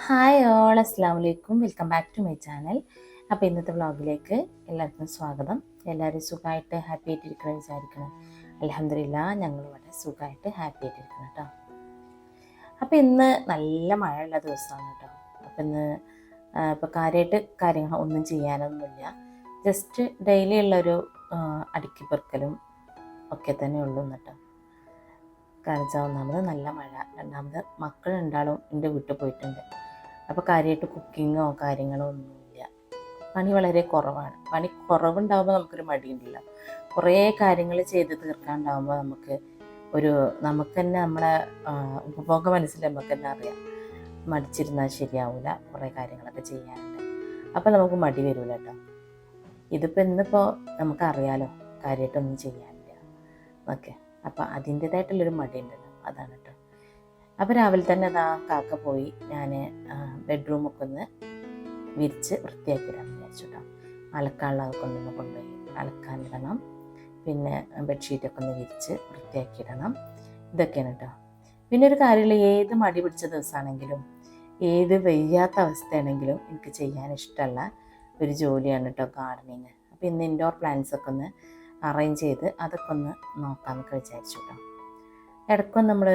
Hi all അസ്സാം വലൈക്കും welcome back to my channel അപ്പോൾ ഇന്നത്തെ വ്ളോഗിലേക്ക് എല്ലാവർക്കും സ്വാഗതം. എല്ലാവരും സുഖമായിട്ട് ഹാപ്പി ആയിട്ടിരിക്കണം വിചാരിക്കണം അലഹമില്ല ഞങ്ങൾ വളരെ സുഖമായിട്ട് ഹാപ്പി ആയിട്ടിരിക്കണം കേട്ടോ. അപ്പോൾ ഇന്ന് നല്ല മഴയുള്ള ദിവസമാണ് കേട്ടോ. അപ്പോൾ ഇന്ന് ഇപ്പോൾ കാര്യമായിട്ട് കാര്യങ്ങൾ ഒന്നും ചെയ്യാനൊന്നുമില്ല. ജസ്റ്റ് ഡെയിലി ഉള്ളൊരു അടുക്കി പെറുക്കലും ഒക്കെ തന്നെ ഉള്ളൂ കേട്ടോ. കാരണം ഒന്നാമത് നല്ല മഴ രണ്ടാമത് മക്കൾ രണ്ടാളും എന്റെ വീട്ടിൽ പോയിട്ടുണ്ട്. അപ്പോൾ കാര്യമായിട്ട് കുക്കിങ്ങോ കാര്യങ്ങളോ ഒന്നുമില്ല. പണി വളരെ കുറവാണ്. പണി കുറവുണ്ടാകുമ്പോൾ നമുക്കൊരു മടിയുണ്ടല്ലോ. കുറേ കാര്യങ്ങൾ ചെയ്ത് തീർക്കാണ്ടാകുമ്പോൾ നമുക്ക് ഒരു നമുക്ക് തന്നെ നമ്മളെ ഉപഭോഗ മനസ്സിൽ നമുക്ക് തന്നെ അറിയാം. മടിച്ചിരുന്നാൽ ശരിയാവില്ല കുറേ കാര്യങ്ങളൊക്കെ ചെയ്യാനുണ്ട്. അപ്പോൾ നമുക്ക് മടി വരില്ല കേട്ടോ. ഇതിപ്പോൾ ഇന്നിപ്പോൾ നമുക്കറിയാലോ കാര്യമായിട്ടൊന്നും ചെയ്യാനില്ല. ഓക്കെ. അപ്പോൾ അതിന്റേതായിട്ടുള്ളൊരു മടി ഉണ്ടല്ലോ അതാണ് കേട്ടോ അപ്പോൾ രാവിലെ തന്നെ അതാ കാക്ക പോയി ഞാൻ ബെഡ്റൂമൊക്കെ ഒന്ന് വിരിച്ച് വൃത്തിയാക്കിയിടാൻ വിചാരിച്ചു കേട്ടോ അലക്കാനുള്ളതൊക്കെ ഒന്ന് കൊണ്ടുപോയി അലക്കാനിടണം. പിന്നെ ബെഡ്ഷീറ്റൊക്കെ ഒന്ന് വിരിച്ച് വൃത്തിയാക്കിയിടണം. ഇതൊക്കെയാണ് കേട്ടോ പിന്നെ ഒരു കാര്യമില്ല ഏത് മടി പിടിച്ച ദിവസമാണെങ്കിലും ഏത് വയ്യാത്ത അവസ്ഥയാണെങ്കിലും എനിക്ക് ചെയ്യാൻ ഇഷ്ടമുള്ള ഒരു ജോലിയാണ് കേട്ടോ ഗാർഡനിങ്. അപ്പോൾ ഇന്ന് ഇൻഡോർ പ്ലാന്റ്സൊക്കെ ഒന്ന് അറേഞ്ച് ചെയ്ത് അതൊക്കെ ഒന്ന് നോക്കാമെന്നൊക്കെ വിചാരിച്ചു കേട്ടോ ഇടയ്ക്കൊന്ന് നമ്മൾ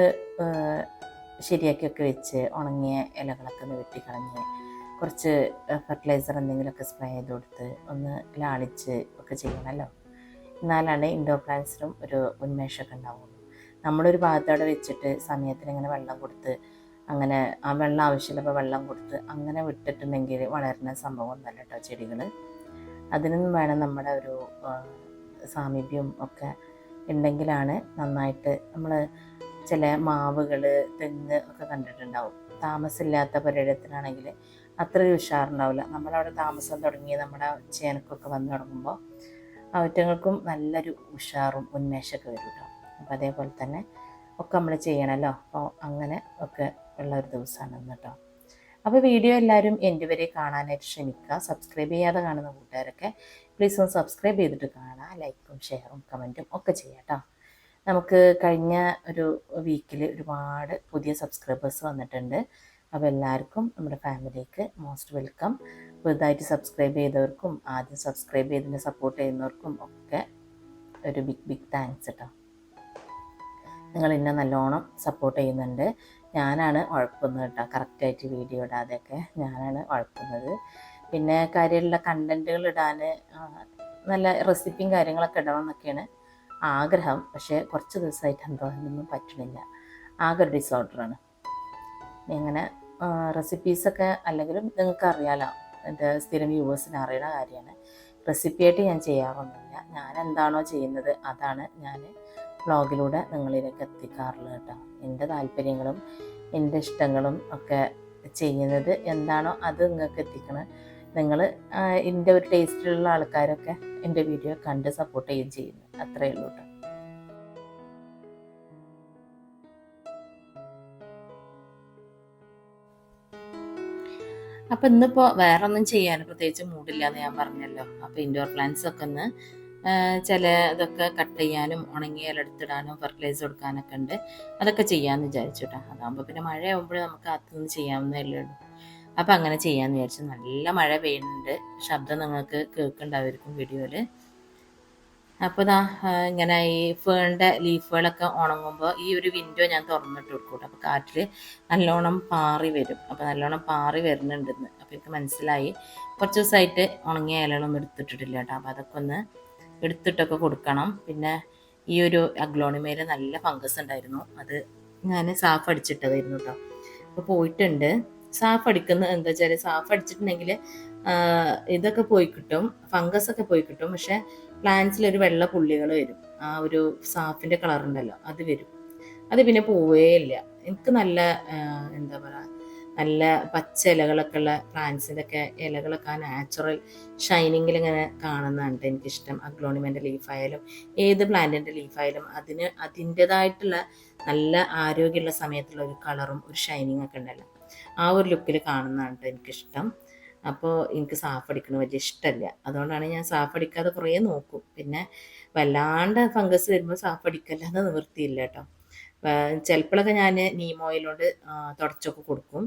ശരിയാക്കിയൊക്കെ വെച്ച് ഉണങ്ങിയ ഇലകളൊക്കെ ഒന്ന് വെട്ടിക്കളഞ്ഞ് കുറച്ച് ഫെർട്ടിലൈസർ എന്തെങ്കിലുമൊക്കെ സ്പ്രേ ചെയ്ത് കൊടുത്ത് ഒന്ന് ലാളിച്ച് ഒക്കെ ചെയ്യണമല്ലോ എന്നാലാണ് ഇൻഡോർ പ്ലാന്റ്സിനും ഒരു ഉന്മേഷമൊക്കെ ഉണ്ടാവുള്ളൂ. നമ്മളൊരു ഭാഗത്തവിടെ വെച്ചിട്ട് സമയത്തിന് ഇങ്ങനെ വെള്ളം കൊടുത്ത് അങ്ങനെ ആ വെള്ളം ആവശ്യമുള്ളപ്പോൾ വെള്ളം കൊടുത്ത് അങ്ങനെ വിട്ടിട്ടുണ്ടെങ്കിൽ വളരുന്ന സംഭവം ഒന്നല്ല കേട്ടോ ചെടികൾ അതിനൊന്നും വേണം നമ്മുടെ ഒരു സാമീപ്യം ഒക്കെ ഉണ്ടെങ്കിലാണ് നന്നായിട്ട് നമ്മൾ ചില മാവുകൾ തെങ്ങ് ഒക്കെ കണ്ടിട്ടുണ്ടാവും. താമസമില്ലാത്ത പരിടത്തിനാണെങ്കിൽ അത്ര ഒരു ഉഷാറുണ്ടാവില്ല. നമ്മളവിടെ താമസം തുടങ്ങി നമ്മുടെ ചേനക്കൊക്കെ വന്നു തുടങ്ങുമ്പോൾ അവറ്റങ്ങൾക്കും നല്ലൊരു ഉഷാറും ഉന്മേഷമൊക്കെ വരും കേട്ടോ അപ്പോൾ അതേപോലെ തന്നെ ഒക്കെ നമ്മൾ ചെയ്യണമല്ലോ അപ്പോൾ അങ്ങനെ ഒക്കെ ഉള്ള ഒരു ദിവസമാണ് ഇന്ന് കേട്ടോ അപ്പോൾ വീഡിയോ എല്ലാവരും എന്റെ വരെ കാണാനായിട്ട് ക്ഷമിക്കുക സബ്സ്ക്രൈബ് ചെയ്യാതെ കാണുന്ന കൂട്ടുകാരൊക്കെ പ്ലീസ് ഒന്ന് സബ്സ്ക്രൈബ് ചെയ്തിട്ട് കാണാം. ലൈക്കും ഷെയറും കമന്റും ഒക്കെ ചെയ്യാം നമുക്ക് കഴിഞ്ഞ ഒരു വീക്കിൽ ഒരുപാട് പുതിയ സബ്സ്ക്രൈബേഴ്സ് വന്നിട്ടുണ്ട്. അപ്പോൾ എല്ലാവർക്കും നമ്മുടെ ഫാമിലിക്ക് മോസ്റ്റ് വെൽക്കം പുതുതായിട്ട് സബ്സ്ക്രൈബ് ചെയ്തവർക്കും ആദ്യം സബ്സ്ക്രൈബ് ചെയ്തതിന് സപ്പോർട്ട് ചെയ്യുന്നവർക്കും ഒക്കെ ഒരു ബിഗ് ബിഗ് താങ്ക്സ് കേട്ടോ നിങ്ങൾ എന്നെ നല്ലോണം സപ്പോർട്ട് ചെയ്യുന്നുണ്ട്. ഞാനാണ് ഉഴപ്പുന്നത് കേട്ടോ കറക്റ്റായിട്ട് വീഡിയോ ഇടാതെയൊക്കെ ഞാനാണ് ഉഴപ്പുന്നത്. പിന്നെ കാര്യമുള്ള കണ്ടന്റുകൾ ഇടാൻ നല്ല റെസിപ്പിയും കാര്യങ്ങളൊക്കെ ഇടണം എന്നൊക്കെയാണ് ആഗ്രഹം. പക്ഷേ കുറച്ച് ദിവസമായിട്ട് എന്തോ അതിനൊന്നും പറ്റണില്ല. ആകെ ഒരു ഡിസോർഡറാണ് ഇങ്ങനെ റെസിപ്പീസൊക്കെ അല്ലെങ്കിലും നിങ്ങൾക്ക് അറിയാലോ എന്റെ സ്ഥിരം വ്യൂവേഴ്സിന് അറിയണ കാര്യമാണ്. റെസിപ്പിയായിട്ട് ഞാൻ ചെയ്യാറൊന്നുമില്ല. ഞാൻ എന്താണോ ചെയ്യുന്നത് അതാണ് ഞാൻ ബ്ലോഗിലൂടെ നിങ്ങളിലേക്ക് എത്തിക്കാറുള്ളത് കേട്ടോ. എന്റെ താല്പര്യങ്ങളും എന്റെ ഇഷ്ടങ്ങളും ഒക്കെ ചെയ്യുന്നത് എന്താണോ അത് നിങ്ങൾക്ക് എത്തിക്കണം. നിങ്ങൾ എന്റെ ഒരു ടേസ്റ്റിലുള്ള ആൾക്കാരൊക്കെ എന്റെ വീഡിയോ കണ്ട് സപ്പോർട്ട് ചെയ്യുകയും ചെയ്യുന്നു. അത്രയേ ഉള്ളൂ കേട്ടോ അപ്പം ഇന്നിപ്പോൾ വേറെ ഒന്നും ചെയ്യാൻ പ്രത്യേകിച്ച് മൂടില്ല എന്ന് ഞാൻ പറഞ്ഞല്ലോ. അപ്പോൾ ഇൻഡോർ പ്ലാന്റ്സ് ഒക്കെ ഒന്ന് ചില ഇതൊക്കെ കട്ട് ചെയ്യാനും ഉണങ്ങിയ ഇല എടുത്തിടാനും ഫെർട്ടിലൈസർ കൊടുക്കാനൊക്കെ ഉണ്ട്. അതൊക്കെ ചെയ്യാമെന്ന് വിചാരിച്ചു കേട്ടോ അതാകുമ്പോൾ പിന്നെ മഴയാകുമ്പോഴേ നമുക്ക് അത് ചെയ്യാവുന്നതല്ലേ ഉള്ളൂ. അപ്പം അങ്ങനെ ചെയ്യാമെന്ന് വിചാരിച്ചു. നല്ല മഴ പെയ്യുന്നുണ്ട്. ശബ്ദം നിങ്ങൾക്ക് കേൾക്കുന്നുണ്ടാവും വീഡിയോയിൽ അപ്പോൾ ഇതാ ഇങ്ങനെ ഈ ഫേണിന്റെ ലീഫുകളൊക്കെ ഉണങ്ങുമ്പോൾ ഈ ഒരു വിൻഡോ ഞാൻ തുറന്നിട്ട് കൊടുക്കൂട്ടോ. അപ്പോൾ കാറ്റിൽ നല്ലോണം പാറി വരും. അപ്പോൾ നല്ലോണം പാറി വരുന്നുണ്ടെന്ന് അപ്പോൾ എനിക്ക് മനസ്സിലായി. കുറച്ച് ദിവസമായിട്ട് ഉണങ്ങിയ ഇലകളൊന്നും എടുത്തിട്ടിട്ടില്ല കേട്ടോ. അപ്പോൾ അതൊക്കെ ഒന്ന് എടുത്തിട്ടൊക്കെ കൊടുക്കണം. പിന്നെ ഈ ഒരു അഗ്ലോണിമയിൽ നല്ല ഫംഗസ് ഉണ്ടായിരുന്നു. അത് ഞാൻ സാഫ് അടിച്ചിട്ടതായിരുന്നു കേട്ടോ. അപ്പോൾ പോയിട്ടുണ്ട്. സാഫ് അടിക്കുന്ന എന്താ വെച്ചാൽ സാഫ് അടിച്ചിട്ടുണ്ടെങ്കിൽ ഇതൊക്കെ പോയി കിട്ടും ഫംഗസ് ഒക്കെ പോയി കിട്ടും പക്ഷെ പ്ലാന്റ്സിൽ ഒരു വെള്ള പുള്ളികൾ വരും. ആ ഒരു സാഫിന്റെ കളർ ഉണ്ടല്ലോ അത് വരും. അത് പിന്നെ പോവേ ഇല്ല. എനിക്ക് നല്ല എന്താ പറയുക നല്ല പച്ച ഇലകളൊക്കെ ഉള്ള പ്ലാന്റ്സിന്റെ ഒക്കെ ഇലകളൊക്കെ ആ നാച്ചുറൽ ഷൈനിങ്ങിൽ ഇങ്ങനെ കാണുന്നതാണ് എനിക്കിഷ്ടം. അഗ്ലോണിമെന്റെ ലീഫായാലും ഏത് പ്ലാന്റിന്റെ ലീഫായാലും അതിന് അതിന്റെതായിട്ടുള്ള നല്ല ആരോഗ്യമുള്ള സമയത്തുള്ള ഒരു കളറും ഒരു ഷൈനിങ് ഒക്കെ ഉണ്ടല്ലോ. ആ ഒരു ലുക്കിൽ കാണുന്നതാണ് ട്ടോ എനിക്കിഷ്ടം. അപ്പോൾ എനിക്ക് സാഫ് അടിക്കണ വലിയ ഇഷ്ടമല്ല അതുകൊണ്ടാണ് ഞാൻ സാഫ് അടിക്കാതെ കുറേ നോക്കും. പിന്നെ വല്ലാണ്ട് ഫംഗസ് വരുമ്പോൾ സാഫ് അടിക്കല്ലാതെ നിവൃത്തിയില്ല കേട്ടോ. ചിലപ്പോഴൊക്കെ ഞാൻ നീം ഓയിലോണ്ട് തുടച്ചൊക്കെ കൊടുക്കും.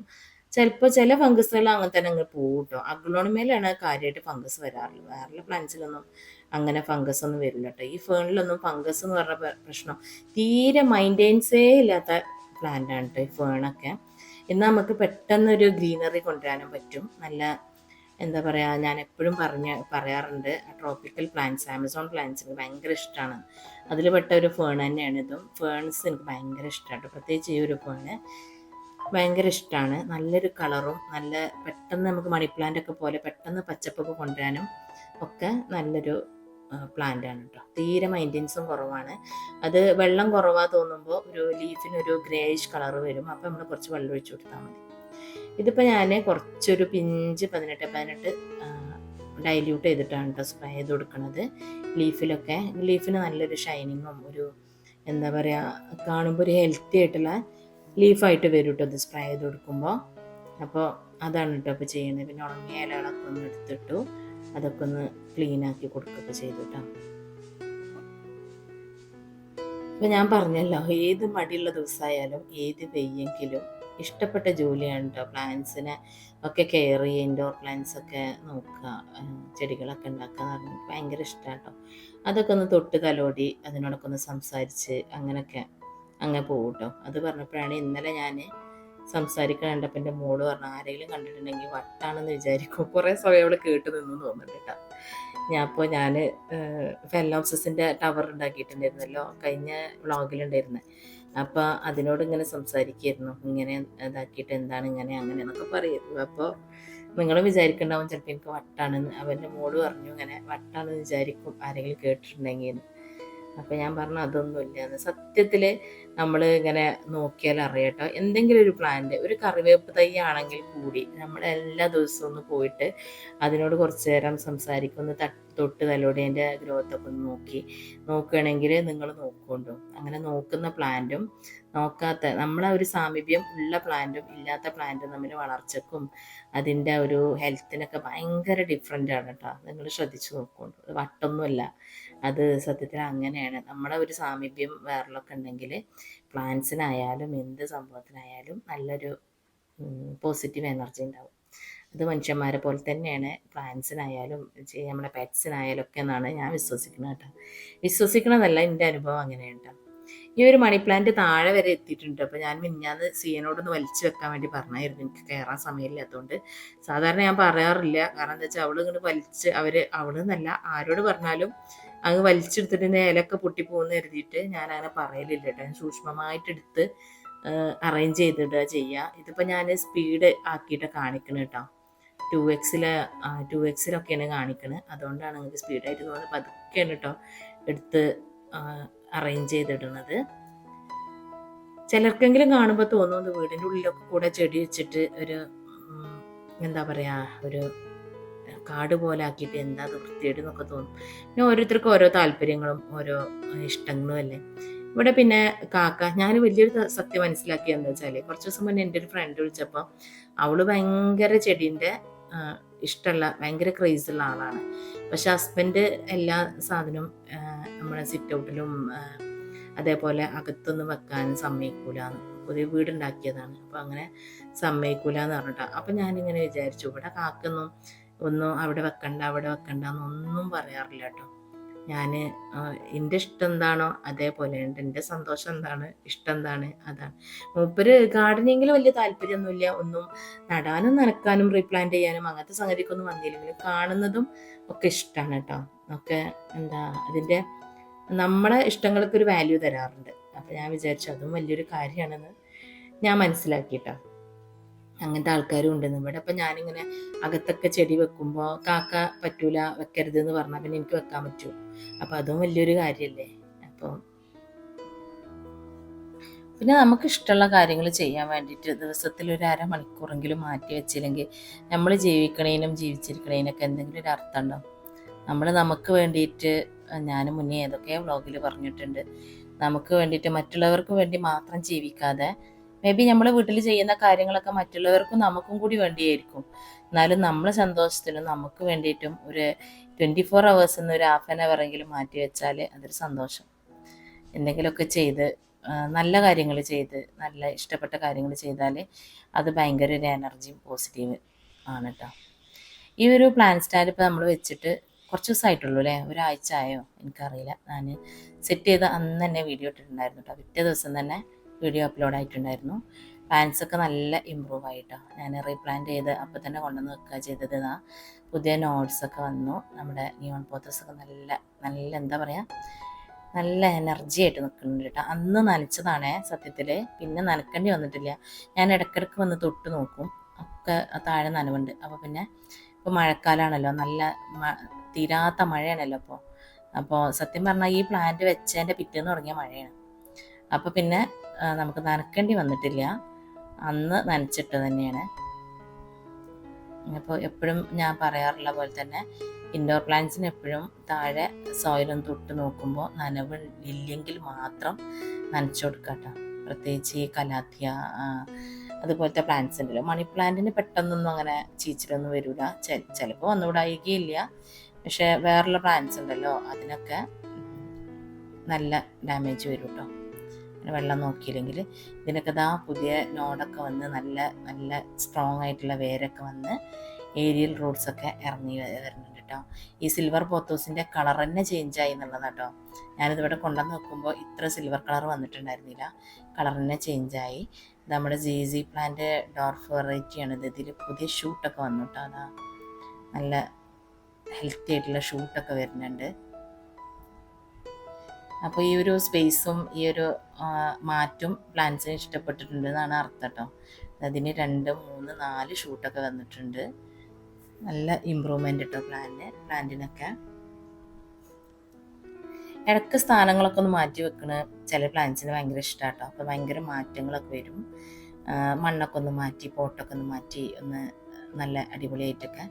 ചിലപ്പോൾ ചില ഫംഗസുകൾ അങ്ങനെ തന്നെ അങ്ങ് പോകും കേട്ടോ. അഗ്ലോണിമേലാണ് കാര്യമായിട്ട് ഫംഗസ് വരാറുള്ളത്. വേറെ പ്ലാന്റ്സിലൊന്നും അങ്ങനെ ഫംഗസ് ഒന്നും വരില്ല കേട്ടോ. ഈ ഫേണിലൊന്നും ഫംഗസ് എന്ന് പറഞ്ഞ പ്രശ്നം. തീരെ മൈന്റെയിൻസേ ഇല്ലാത്ത പ്ലാന്റ് ആണ് കേട്ടോ ഈ ഫേണൊക്കെ എന്നാൽ നമുക്ക് പെട്ടെന്നൊരു ഗ്രീനറി കൊണ്ടുവരാനും പറ്റും. നല്ല എന്താ പറയുക ഞാൻ എപ്പോഴും പറഞ്ഞ പറയാറുണ്ട് ട്രോപ്പിക്കൽ പ്ലാന്റ്സ് ആമസോൺ പ്ലാന്റ്സ് എനിക്ക് ഭയങ്കര ഇഷ്ടമാണ് അതിൽ പെട്ട ഒരു ഫേൺ തന്നെയാണ് ഇതും. ഫേൺസ് എനിക്ക് ഭയങ്കര ഇഷ്ടമാണ് പ്രത്യേകിച്ച് ഈ ഒരു ഫേണ് ഭയങ്കര ഇഷ്ടമാണ് നല്ലൊരു കളറും നല്ല പെട്ടെന്ന് നമുക്ക് മണി പ്ലാന്റ് ഒക്കെ പോലെ പെട്ടെന്ന് പച്ചപ്പൊക്കെ കൊണ്ടുവരാനും ഒക്കെ നല്ലൊരു പ്ലാന്റ് ആണ് കേട്ടോ തീരെ മെയിന്റെനൻസും കുറവാണ്. അത് വെള്ളം കുറവാ തോന്നുമ്പോൾ ഒരു ലീഫിനൊരു ഗ്രേയിഷ് കളർ വരും. അപ്പോൾ നമ്മൾ കുറച്ച് വെള്ളം ഒഴിച്ചു കൊടുത്താൽ മതി. ഇതിപ്പോൾ ഞാൻ കുറച്ചൊരു പിഞ്ച് പതിനെട്ട് പതിനെട്ട് ഡൈല്യൂട്ട് ചെയ്തിട്ടാണ് കേട്ടോ സ്പ്രേ ചെയ്ത് കൊടുക്കുന്നത് ലീഫിലൊക്കെ ലീഫിന് നല്ലൊരു ഷൈനിങ്ങും ഒരു എന്താ പറയുക കാണുമ്പോൾ ഒരു ഹെൽത്തി ആയിട്ടുള്ള ലീഫായിട്ട് വരും കേട്ടോ ഇത് സ്പ്രേ ചെയ്ത് കൊടുക്കുമ്പോൾ അപ്പോൾ അതാണ് കേട്ടോ ഇപ്പോൾ ചെയ്യുന്നത്. പിന്നെ ഉണങ്ങിയ ഇലകളൊക്കെ ഒന്ന് എടുത്തിട്ടു. അതൊക്കെ ഒന്ന് ക്ലീൻ ആക്കി കൊടുക്കുകയൊക്കെ ചെയ്തു കേട്ടോ ഇപ്പം ഞാൻ പറഞ്ഞല്ലോ ഏത് മടിയുള്ള ദിവസമായാലും ഏത് വെയ്യെങ്കിലും ഇഷ്ടപ്പെട്ട ജോലിയാണ് കേട്ടോ പ്ലാന്റ്സിനെ ഒക്കെ കെയർ ചെയ്യുക ഇൻഡോർ പ്ലാന്റ്സ് ഒക്കെ നോക്കുക ചെടികളൊക്കെ ഉണ്ടാക്കുക എന്ന് പറഞ്ഞാൽ ഭയങ്കര ഇഷ്ടമാണ് കേട്ടോ അതൊക്കെ ഒന്ന് തൊട്ട് തലോടി അതിനോടൊക്കെ ഒന്ന് സംസാരിച്ച് അങ്ങനെയൊക്കെ അങ്ങനെ പോകും കേട്ടോ അത് പറഞ്ഞപ്പോഴാണ് ഇന്നലെ ഞാൻ സംസാരിക്കാൻ കണ്ടപ്പോൾ എന്റെ മോൾ പറഞ്ഞു ആരെങ്കിലും കണ്ടിട്ടുണ്ടെങ്കിൽ വട്ടാണെന്ന് വിചാരിക്കും. കുറേ സമയം അവൾ കേട്ട് നിന്നു തോന്നുന്നുണ്ട് കേട്ടോ. ഞാൻ അപ്പോൾ ഞാൻ ഫെല്ലോപ്സിന്റെ ടവർ ഉണ്ടാക്കിയിട്ടുണ്ടായിരുന്നല്ലോ കഴിഞ്ഞ വ്ളോഗിലുണ്ടായിരുന്നത് അപ്പോൾ അതിനോട് ഇങ്ങനെ സംസാരിക്കായിരുന്നു. ഇങ്ങനെ ഇതാക്കിയിട്ട് എന്താണ് ഇങ്ങനെ അങ്ങനെ എന്നൊക്കെ പറയുന്നു. അപ്പോൾ നിങ്ങൾ വിചാരിക്കണ്ടാവും ചിലപ്പോൾ എനിക്ക് വട്ടാണെന്ന്. അവന്റെ മോൾ പറഞ്ഞു ഇങ്ങനെ വട്ടാണെന്ന് വിചാരിക്കും ആരെങ്കിലും കേട്ടിട്ടുണ്ടെങ്കിൽ അപ്പോൾ ഞാൻ പറഞ്ഞു അതൊന്നുമില്ല എന്ന് സത്യത്തിൽ നമ്മൾ ഇങ്ങനെ നോക്കിയാൽ അറിയട്ടോ എന്തെങ്കിലും ഒരു പ്ലാന്റ് ഒരു കറിവേപ്പ് തൈ ആണെങ്കിൽ കൂടി നമ്മൾ എല്ലാ ദിവസവും ഒന്ന് പോയിട്ട് അതിനോട് കുറച്ച് നേരം സംസാരിക്കും ഒന്ന് തൊട്ട് തലോടി എന്റെ ഗ്രോത്ത് ഒക്കെ ഒന്ന് നോക്കി. നോക്കുകയാണെങ്കിൽ നിങ്ങൾ നോക്കുകൊണ്ടു അങ്ങനെ നോക്കുന്ന പ്ലാന്റും നോക്കാത്ത നമ്മളെ ഒരു സാമീപ്യം ഉള്ള പ്ലാന്റും ഇല്ലാത്ത പ്ലാന്റും തമ്മിൽ വളർച്ചക്കും അതിന്റെ ഒരു ഹെൽത്തിനൊക്കെ ഭയങ്കര ഡിഫറെന്റ് ആണ് കേട്ടോ. നിങ്ങൾ ശ്രദ്ധിച്ചു അത് വട്ടൊന്നുമല്ല. അത് സത്യത്തിൽ അങ്ങനെയാണ്. നമ്മുടെ ഒരു സാമീപ്യം വേറെലൊക്കെ ഉണ്ടെങ്കിൽ പ്ലാന്റ്സിനായാലും എന്ത് സംഭവത്തിനായാലും നല്ലൊരു പോസിറ്റീവ് എനർജി ഉണ്ടാവും. അത് മനുഷ്യന്മാരെ പോലെ തന്നെയാണ്. പ്ലാന്റ്സിനായാലും നമ്മുടെ പെറ്റ്സിനായാലും ഒക്കെ എന്നാണ് ഞാൻ വിശ്വസിക്കുന്നത് കേട്ടോ. വിശ്വസിക്കണതല്ല എന്റെ അനുഭവം അങ്ങനെയാണ് കേട്ടോ. ഈ ഒരു മണി പ്ലാന്റ് താഴെ വരെ എത്തിയിട്ടുണ്ട്. അപ്പോൾ ഞാൻ മിഞ്ഞാന്ന് സീനോടൊന്ന് വലിച്ചു വെക്കാൻ വേണ്ടി പറഞ്ഞായിരുന്നു. എനിക്ക് കയറാൻ സമയമില്ലാത്തതുകൊണ്ട് സാധാരണ ഞാൻ പറയാറില്ല. കാരണം എന്താ വെച്ചാൽ അവൾ ഇങ്ങോട്ട് വലിച്ച് അവർ അവളെന്നല്ല ആരോട് പറഞ്ഞാലും അങ്ങ് വലിച്ചെടുത്തിട്ട് ഇലയൊക്കെ പൊട്ടിപ്പോകുന്ന കരുതിയിട്ട് ഞാൻ അങ്ങനെ പറയലില്ല കേട്ടോ. ഞാൻ സൂക്ഷ്മമായിട്ടെടുത്ത് അറേഞ്ച് ചെയ്തിടുക ചെയ്യുക ഇതിപ്പോൾ ഞാൻ സ്പീഡ് ആക്കിയിട്ട് കാണിക്കണം കേട്ടോ. ടു എക്സിൽ ടു എക്സിലൊക്കെയാണ് കാണിക്കുന്നത് അതുകൊണ്ടാണ് നിങ്ങൾക്ക് സ്പീഡായിട്ട് തോന്നുന്നത്. പതുക്കെയാണ് കേട്ടോ എടുത്ത് അറേഞ്ച് ചെയ്തിടുന്നത്. ചിലർക്കെങ്കിലും കാണുമ്പോൾ തോന്നുന്നത് വീടിന്റെ ഉള്ളിലൊക്കെ കൂടെ ചെടി വെച്ചിട്ട് ഒരു എന്താ പറയുക ഒരു കാട് പോലെ ആക്കിയിട്ട് എന്താ അത് വൃത്തിയേട് എന്നൊക്കെ തോന്നും. പിന്നെ ഓരോരുത്തർക്കും ഓരോ താല്പര്യങ്ങളും ഓരോ ഇഷ്ടങ്ങളും അല്ലേ. ഇവിടെ പിന്നെ കാക്ക ഞാൻ വലിയൊരു സത്യം മനസ്സിലാക്കിയെന്ന് വെച്ചാൽ കുറച്ച് ദിവസം മുന്നേ എന്റെ ഒരു ഫ്രണ്ട് വിളിച്ചപ്പോൾ അവൾ ഭയങ്കര ചെടീന്റെ ഇഷ്ടമുള്ള ഭയങ്കര ക്രേസുള്ള ആളാണ്. പക്ഷെ ഹസ്ബൻഡ് എല്ലാ സാധനവും നമ്മളെ സിറ്റ് ഔട്ടിലും അതേപോലെ അകത്തൊന്നും വെക്കാൻ സമ്മതിക്കൂല പുതിയ വീടുണ്ടാക്കിയതാണ്. അപ്പോൾ അങ്ങനെ സമ്മതിക്കൂല എന്ന് പറഞ്ഞിട്ട്. അപ്പം ഞാനിങ്ങനെ വിചാരിച്ചു ഇവിടെ കാക്കൊന്നും ഒന്നും അവിടെ വെക്കണ്ട അവിടെ വെക്കണ്ട എന്നൊന്നും പറയാറില്ല കേട്ടോ. ഞാൻ എന്റെ ഇഷ്ടം എന്താണോ അതേപോലെ ഉണ്ട്. എന്റെ സന്തോഷം എന്താണ്? ഇഷ്ടം എന്താണ്? അതാണ്. മൂപ്പര് ഗാർഡനിങ്ങിൽ വലിയ താല്പര്യമൊന്നുമില്ല. ഒന്നും നടാനും നനക്കാനും റീപ്ലാന്റ് ചെയ്യാനും അങ്ങനത്തെ സംഗതിക്കൊന്നും വന്നില്ലെങ്കിലും കാണുന്നതും ഒക്കെ ഇഷ്ടമാണ് കേട്ടോ. ഒക്കെ എന്താ അതിന്റെ നമ്മളെ ഇഷ്ടങ്ങൾക്ക് ഒരു വാല്യൂ തരാറുണ്ട്. അപ്പം ഞാൻ വിചാരിച്ചു അതും വലിയൊരു കാര്യമാണെന്ന് ഞാൻ മനസ്സിലാക്കിയിട്ടോ അങ്ങനത്തെ ആൾക്കാരും ഉണ്ടെന്ന്. ഇവിടെ അപ്പം ഞാനിങ്ങനെ അകത്തൊക്കെ ചെടി വെക്കുമ്പോൾ കാക്ക പറ്റൂല വെക്കരുത് എന്ന് പറഞ്ഞാൽ പിന്നെ എനിക്ക് വെക്കാൻ പറ്റൂ. അപ്പം അതും വലിയൊരു കാര്യമല്ലേ അപ്പോൾ പിന്നെ നമുക്ക് ഇഷ്ടമുള്ള കാര്യങ്ങൾ ചെയ്യാൻ വേണ്ടിയിട്ട് ദിവസത്തിൽ ഒരു അരമണിക്കൂറെങ്കിലും മാറ്റി വെച്ചില്ലെങ്കിൽ നമ്മൾ ജീവിക്കണേനും ജീവിച്ചിരിക്കണേനൊക്കെ എന്തെങ്കിലും ഒരു അർത്ഥം ഉണ്ടാവും നമ്മൾ നമുക്ക് വേണ്ടിയിട്ട് ഞാൻ മുന്നേ ഏതൊക്കെ വ്ളോഗിൽ പറഞ്ഞിട്ടുണ്ട്. നമുക്ക് വേണ്ടിയിട്ട് മറ്റുള്ളവർക്ക് വേണ്ടി മാത്രം ജീവിക്കാതെ മേ ബി നമ്മൾ വീട്ടിൽ ചെയ്യുന്ന കാര്യങ്ങളൊക്കെ മറ്റുള്ളവർക്കും നമുക്കും കൂടി വേണ്ടിയായിരിക്കും. എന്നാലും നമ്മൾ സന്തോഷത്തിനും നമുക്ക് വേണ്ടിയിട്ടും ഒരു ട്വന്റി ഫോർ അവേഴ്സ് എന്ന് ഒരു ഹാഫ് ആൻ അവർ എങ്കിലും മാറ്റി വെച്ചാൽ അതൊരു സന്തോഷം. എന്തെങ്കിലുമൊക്കെ ചെയ്ത് നല്ല കാര്യങ്ങൾ ചെയ്ത് നല്ല ഇഷ്ടപ്പെട്ട കാര്യങ്ങൾ ചെയ്താൽ അത് ഭയങ്കര ഒരു എനർജിയും പോസിറ്റീവ് ആണ് കേട്ടോ ഈ ഒരു പ്ലാൻ സ്റ്റാൻഡ് ഇപ്പോൾ നമ്മൾ വെച്ചിട്ട് കുറച്ച് ദിവസമായിട്ടുള്ളൂ അല്ലേ? ഒരാഴ്ച ആയോ? എനിക്കറിയില്ല. ഞാൻ സെറ്റ് ചെയ്ത് അന്ന് തന്നെ വീഡിയോ ഇട്ടിട്ടുണ്ടായിരുന്നു കേട്ടോ പിറ്റേ ദിവസം തന്നെ വീഡിയോ അപ്ലോഡ് ആയിട്ടുണ്ടായിരുന്നു. ഒക്കെ നല്ല ഇമ്പ്രൂവ് ആയിട്ടോ. ഞാൻ റീപ്ലാന്റ് ചെയ്ത് അപ്പം തന്നെ കൊണ്ടുവന്ന് വെക്കുക ചെയ്തത് ഇതാ. പുതിയ നോട്ട്സൊക്കെ വന്നു. നമ്മുടെ നിയോൺ പോത്തസ് ഒക്കെ നല്ല നല്ല എന്താ പറയുക നല്ല എനർജി ആയിട്ട് നിൽക്കുന്നുണ്ട് കേട്ടോ. അന്ന് നനച്ചതാണ് സത്യത്തിൽ പിന്നെ നനക്കേണ്ടി വന്നിട്ടില്ല. ഞാൻ ഇടയ്ക്കിടയ്ക്ക് വന്ന് തൊട്ട് നോക്കും. ഒക്കെ താഴെ നനവുണ്ട്. അപ്പോൾ പിന്നെ ഇപ്പോൾ മഴക്കാലമാണല്ലോ നല്ല തീരാത്ത മഴയാണല്ലോ അപ്പോൾ അപ്പോൾ സത്യം പറഞ്ഞാൽ ഈ പ്ലാന്റ് വെച്ചതിന്റെ പിറ്റേന്ന് തുടങ്ങിയ മഴയാണ്. അപ്പോൾ പിന്നെ നമുക്ക് നനക്കേണ്ടി വന്നിട്ടില്ല. അന്ന് നനച്ചിട്ട് തന്നെയാണ്. അപ്പോൾ എപ്പോഴും ഞാൻ പറയാറുള്ള പോലെ തന്നെ ഇൻഡോർ പ്ലാന്റ്സിന് എപ്പോഴും താഴെ സോയിലും തൊട്ട് നോക്കുമ്പോൾ നനവ് ഇല്ലെങ്കിൽ മാത്രം നനച്ചു കൊടുക്കട്ടോ പ്രത്യേകിച്ച് ഈ കലാത്തിയ അതുപോലത്തെ പ്ലാന്റ്സ് ഉണ്ടല്ലോ. മണി പ്ലാന്റിന് പെട്ടെന്നൊന്നും അങ്ങനെ ചീച്ചിലൊന്നും വരില്ല ചിലപ്പോൾ വന്നുകൂടായികയില്ല പക്ഷേ വേറുള്ള പ്ലാന്റ്സ് ഉണ്ടല്ലോ അതിനൊക്കെ നല്ല ഡാമേജ് വരും കേട്ടോ. അങ്ങനെ വെള്ളം നോക്കിയില്ലെങ്കിൽ ഇതിനൊക്കെ ദാ പുതിയ നോഡൊക്കെ വന്ന് നല്ല നല്ല സ്ട്രോങ് ആയിട്ടുള്ള വേരൊക്കെ വന്ന് ഏരിയൽ റൂട്ട്സൊക്കെ ഇറങ്ങി വരുന്നുണ്ട് കേട്ടോ ഈ സിൽവർ പോത്തോസിന്റെ കളർ തന്നെ ആയി എന്നുള്ളതാണ് കേട്ടോ ഞാനിതിവിടെ കൊണ്ടുവന്ന് നോക്കുമ്പോൾ ഇത്ര സിൽവർ കളർ വന്നിട്ടുണ്ടായിരുന്നില്ല. കളർ തന്നെ ചേഞ്ച് ആയി. നമ്മുടെ ജി ജി പ്ലാന്റ് ഡോർഫ് വെറൈറ്റിയാണ് ഇത്. ഇതിൽ പുതിയ ഷൂട്ടൊക്കെ വന്നു കേട്ടോ അതാ. നല്ല ഹെൽത്തി ആയിട്ടുള്ള ഷൂട്ടൊക്കെ വരുന്നുണ്ട്. അപ്പോൾ ഈ ഒരു സ്പേസും ഈ ഒരു മാറ്റും പ്ലാന്റ്സിന് ഇഷ്ടപ്പെട്ടിട്ടുണ്ട് എന്നാണ് അർത്ഥം കേട്ടോ അതിന് രണ്ട് മൂന്ന് നാല് ഷൂട്ടൊക്കെ വന്നിട്ടുണ്ട്. നല്ല ഇമ്പ്രൂവ്മെന്റ് കേട്ടോ പ്ലാന് പ്ലാന്റിനൊക്കെ ഇടയ്ക്ക് സ്ഥാനങ്ങളൊക്കെ ഒന്ന് മാറ്റി വെക്കണ ചില പ്ലാന്റ്സിന് ഭയങ്കര ഇഷ്ടമാണ് കേട്ടോ അപ്പോൾ ഭയങ്കര മാറ്റങ്ങളൊക്കെ വരും. മണ്ണൊക്കെ ഒന്ന് മാറ്റി പോട്ടൊക്കെ ഒന്ന് മാറ്റി ഒന്ന് നല്ല അടിപൊളിയായിട്ടൊക്കെ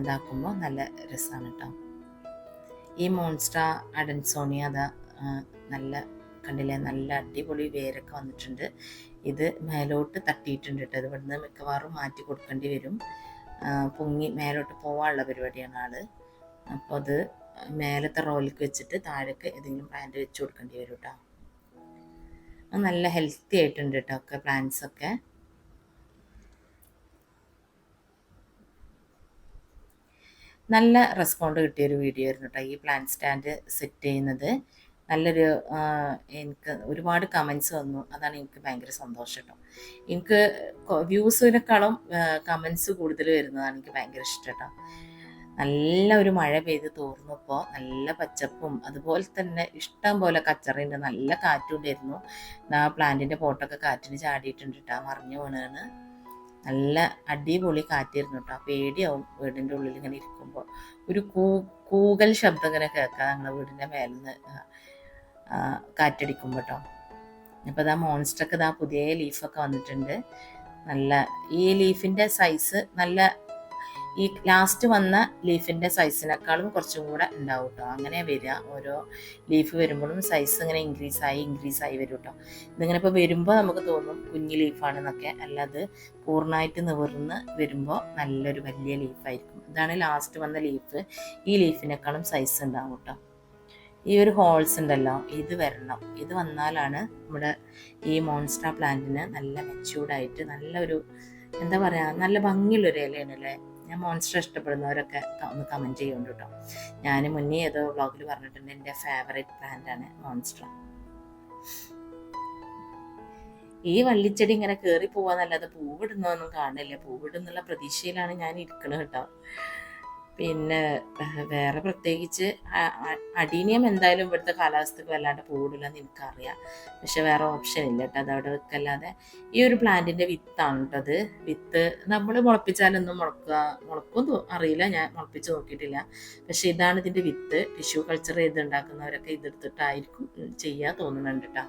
ഇതാക്കുമ്പോൾ നല്ല രസമാണ് കേട്ടോ ഈ മോൺസ്റ്റ അഡൻസോണിയ അതാ നല്ല കണ്ടില്ലേ? നല്ല അടിപൊളി വേരൊക്കെ വന്നിട്ടുണ്ട്. ഇത് മേലോട്ട് തട്ടിയിട്ടുണ്ട് കേട്ടോ. ഇത് ഇവിടുന്ന് മിക്കവാറും മാറ്റി കൊടുക്കേണ്ടി വരും. പൊങ്ങി മേലോട്ട് പോകാനുള്ള പരിപാടിയാണ് ആൾ. അപ്പോൾ അത് മേലത്തെ റോയിലേക്ക് വെച്ചിട്ട് താഴേക്ക് ഏതെങ്കിലും പ്ലാന്റ് വെച്ച് കൊടുക്കേണ്ടി വരും കേട്ടോ. നല്ല ഹെൽത്തി ആയിട്ടുണ്ട് കേട്ടോ ഒക്കെ പ്ലാന്റ്സ് നല്ല റെസ്പോണ്ട് കിട്ടിയൊരു വീഡിയോ ആയിരുന്നു കേട്ടോ ഈ പ്ലാൻ സ്റ്റാൻഡ് സെറ്റ് ചെയ്യുന്നത്. നല്ലൊരു എനിക്ക് ഒരുപാട് കമൻസ് വന്നു. അതാണ് എനിക്ക് ഭയങ്കര സന്തോഷം കേട്ടോ എനിക്ക് വ്യൂസിനേക്കാളും കമൻസ് കൂടുതൽ വരുന്നതാണ് എനിക്ക് ഭയങ്കര ഇഷ്ടം കേട്ടോ നല്ല ഒരു മഴ പെയ്ത് തോർന്നപ്പോൾ നല്ല പച്ചപ്പും അതുപോലെ തന്നെ ഇഷ്ടം പോലെ കച്ചറിന്റെ നല്ല കാറ്റുണ്ടായിരുന്നു ആ പ്ലാന്റിന്റെ പോട്ടൊക്കെ കാറ്റിന് ചാടിയിട്ടുണ്ട് കേട്ടോ മറിഞ്ഞു വീണാണ് നല്ല അടിപൊളി കാറ്റായിരുന്നു കേട്ടോ പേടിയാവും വീടിന്റെ ഉള്ളിൽ ഇങ്ങനെ ഇരിക്കുമ്പോൾ ഒരു കൂ കൂകൽ ശബ്ദം ഇങ്ങനെ കേൾക്കാം ഞങ്ങളുടെ വീടിന്റെ മേലിൽ നിന്ന് കാറ്റടിക്കുമ്പോൾ കേട്ടോ അപ്പോൾ ഇതാ മോൺസ്റ്റർക്ക് ഇതാ പുതിയ ലീഫൊക്കെ വന്നിട്ടുണ്ട്. നല്ല ഈ ലീഫിന്റെ സൈസ് നല്ല ഈ ലാസ്റ്റ് വന്ന ലീഫിന്റെ സൈസിനേക്കാളും കുറച്ചും കൂടെ ഉണ്ടാവും കേട്ടോ അങ്ങനെ വരിക. ഓരോ ലീഫ് വരുമ്പോഴും സൈസ് ഇങ്ങനെ ഇൻക്രീസ് ആയി ഇൻക്രീസ് ആയി വരും കേട്ടോ ഇതിങ്ങനെ ഇപ്പോൾ വരുമ്പോൾ നമുക്ക് തോന്നും കുഞ്ഞു ലീഫാണെന്നൊക്കെ അല്ലാതെ പൂർണമായിട്ട് നിവർന്ന് വരുമ്പോൾ നല്ലൊരു വലിയ ലീഫായിരിക്കും ഇതാണ് ലാസ്റ്റ് വന്ന ലീഫ് ഈ ലീഫിനേക്കാളും സൈസ് ഉണ്ടാവും കേട്ടോ ഈ ഒരു ഹോൾസ് ഉണ്ടല്ലോ ഇത് വരണം. ഇത് വന്നാലാണ് നമ്മുടെ ഈ മോൺസ്റ്റർ പ്ലാന്റിന് നല്ല മെച്യൂർഡായിട്ട് നല്ലൊരു എന്താ പറയുക നല്ല ഭംഗിയുള്ളൊരു ഇലയാണ് അല്ലേ ഞാൻ മോൺസ്റ്റർ ഇഷ്ടപ്പെടുന്നവരൊക്കെ ഒന്ന് കമന്റ് ചെയ്യുന്നുണ്ട് കേട്ടോ ഞാൻ മുന്നേ ഏതോ വ്ളോഗിൽ പറഞ്ഞിട്ടുണ്ട് എന്റെ ഫേവറേറ്റ് പ്ലാന്റ് ആണ് മോൺസ്റ്റർ. ഈ വള്ളിച്ചെടി ഇങ്ങനെ കയറി പോവാന്നല്ലാതെ പൂവിടുന്നൊന്നും കാണില്ല. പൂവിടുന്നുള്ള പ്രതീക്ഷയിലാണ് ഞാൻ ഇരിക്കണത് കേട്ടോ പിന്നെ വേറെ പ്രത്യേകിച്ച് അടീനിയം എന്തായാലും ഇവിടുത്തെ കാലാവസ്ഥക്ക് വല്ലാണ്ട് കൂടുതലെന്ന് എനിക്കറിയാം. പക്ഷെ വേറെ ഓപ്ഷൻ ഇല്ല കേട്ടോ. അത് അവിടെ വെക്കല്ലാതെ. ഈ ഒരു പ്ലാന്റിന്റെ വിത്താണ് കേട്ടത് വിത്ത് നമ്മൾ മുളപ്പിച്ചാലൊന്നും മുളക്കുക മുളക്കും അറിയില്ല. ഞാൻ മുളപ്പിച്ച് നോക്കിയിട്ടില്ല. പക്ഷെ ഇതാണ് ഇതിന്റെ വിത്ത്. ടിഷ്യൂ കൾച്ചർ ചെയ്ത് ഉണ്ടാക്കുന്നവരൊക്കെ ഇതെടുത്തിട്ടായിരിക്കും ചെയ്യാൻ തോന്നുന്നുണ്ട് കേട്ടോ.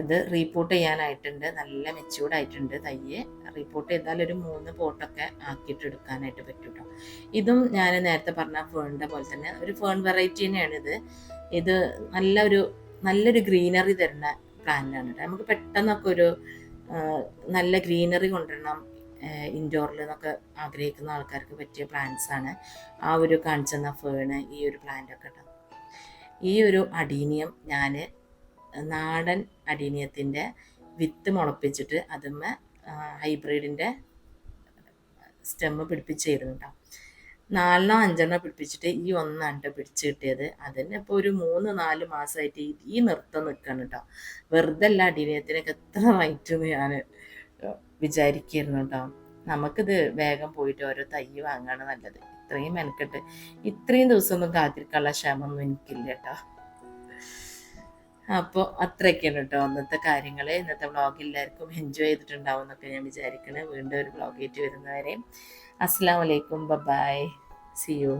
ഇത് റീപോർട്ട് ചെയ്യാനായിട്ടുണ്ട്. നല്ല മെച്യൂർഡ് ആയിട്ടുണ്ട് തയ്യ്. റീപോർട്ട് ചെയ്താൽ ഒരു മൂന്ന് പോട്ടൊക്കെ ആക്കിയിട്ട് എടുക്കാനായിട്ട് പറ്റും കേട്ടോ ഇതും ഞാൻ നേരത്തെ പറഞ്ഞ ഫേണിന്റെ പോലെ തന്നെ ഒരു ഫേൺ വെറൈറ്റി തന്നെയാണ് ഇത് ഇത് നല്ലൊരു നല്ലൊരു ഗ്രീനറി തരുന്ന പ്ലാന്റാണ് കേട്ടോ. നമുക്ക് പെട്ടെന്നൊക്കെ ഒരു നല്ല ഗ്രീനറി കൊണ്ടുവരണം ഇൻഡോറിൽ എന്നൊക്കെ ആഗ്രഹിക്കുന്ന ആൾക്കാർക്ക് പറ്റിയ പ്ലാന്റ്സ് ആണ് ആ ഒരു കാണിച്ചെന്ന ഫേണ് ഈ ഒരു പ്ലാന്റ് ഒക്കെ കേട്ടോ. ഈ ഒരു അടീനിയം ഞാൻ നാടൻ അടീനിയത്തിന്റെ വിത്ത് മുളപ്പിച്ചിട്ട് അതുമ്മ ഹൈബ്രിഡിന്റെ സ്റ്റെമ്മ് പിടിപ്പിച്ചിരുന്നു കേട്ടോ നാലെണ്ണോ അഞ്ചെണ്ണോ പിടിപ്പിച്ചിട്ട് ഈ ഒന്നാണ്ട് പിടിച്ച് കിട്ടിയത്. അതിന് ഇപ്പോൾ ഒരു മൂന്ന് നാല് മാസമായിട്ട് ഈ- നൃത്തം നിൽക്കണം കേട്ടോ വെറുതെ അല്ല അടിനയത്തിനൊക്കെ എത്ര റേറ്റ് ഞാൻ വിചാരിക്കുന്നു കേട്ടോ നമുക്കിത് വേഗം പോയിട്ട് ഓരോ തൈ വാങ്ങാണ് നല്ലത്. ഇത്രയും മെനക്കെട്ട് ഇത്രയും ദിവസമൊന്നും കാത്തിരിക്കാനുള്ള ക്ഷമമൊന്നും എനിക്കില്ല കേട്ടോ അപ്പോൾ അത്രയൊക്കെയാണ് കേട്ടോ അന്നത്തെ കാര്യങ്ങൾ ഇന്നത്തെ വ്ളോഗ് എല്ലാവർക്കും എൻജോയ് ചെയ്തിട്ടുണ്ടാവും എന്നൊക്കെ ഞാൻ വിചാരിക്കണേ. വീണ്ടും ഒരു വ്ളോഗ് ആയിട്ട് വരുന്നവരെയും അസ്സാം വലൈക്കും ബൈ സി യു